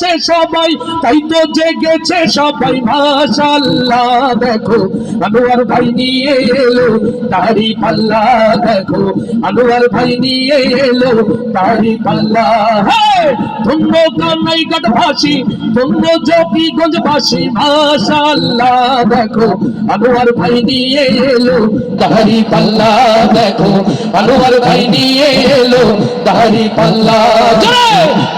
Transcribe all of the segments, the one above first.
জেগেছে সবাই, তাই তো জেগেছে সবাই। মাশাল্লাহ দেখো, আনোয়ার ভাই নিয়ে এলো তারি পাল্লা, দেখো, আনোয়ার ভাই নিয়ে এলো তারি পাল্লা। ধন্য কানাই ঘাটবাসী ধন্য জকিগঞ্জবাসী মাশাল্লাহ দেখো, আনোয়ার ভাই নিয়ে এলো তারি পাল্লা, দেখো, আনোয়ার ভাই নিয়ে তারি পাল্লা!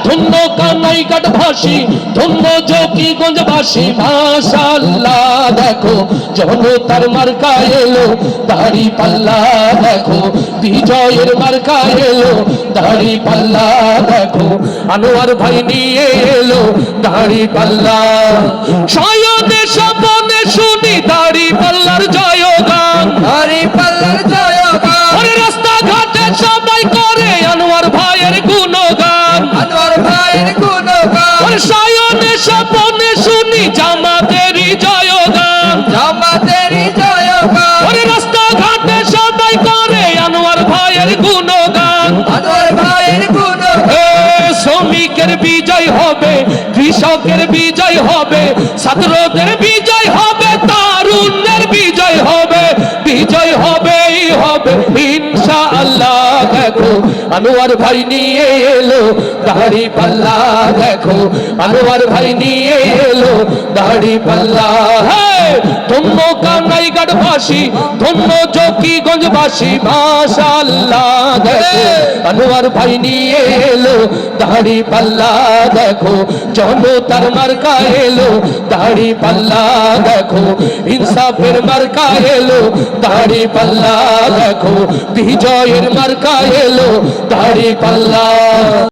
ধন্য কানাই ঘাটবাসী ধন্য জকিগঞ্জবাসী মাশাল্লাহ দেখো জনতার মার্কা এলো দাড়ি পাল্লা দেখো বিজয়ের মার্কা এলো দাড়ি পাল্লা দেখো আনোয়ার ভাই নিয়ে এলো দাড়ি পাল্লা। সয়নে স্বপনে শুনি দাড়ি পাল্লার জয় গান হরি পাল্লার জয় গান রাস্তাঘাটে সবাই ভাইয়ের গুণগান। আনোয়ার ভাইয়ের গুণগান। সয়নে স্বপনে শুনি জামাতেরই জয় গান জামাতের জয় গান ওরে রাস্তাঘাটে সবাই করে আনোয়ার ভাইয়ের গুণগান। আনোয়ার ভাইয়ের গুণগান। শ্রমিকের বিজয় হবে কৃষকের বিজয় হবে ছাত্রদের বিজয় দেখো, আনোয়ার ভাই নিয়ে এলো, দাড়ি পাল্লা দেখো, আনোয়ার ভাই নিয়ে এলো, দাড়ি পাল্লা। হ্যাঁ ধন্য কানাই গাড়বাসী ধন্য জকিগঞ্জবাসী মাশাল্লাহ দেখো, আনোয়ার ভাই নিয়ে এলো, দাড়ি পাল্লা দেখো জনতার মার্কা এলো, দাড়ি পাল্লা দেখো, ইনসাফের মার্কা এলো, দাড়ি পাল্লা দেখো, বিজয়ের মার্কা এলো, দাড়ি পাল্লা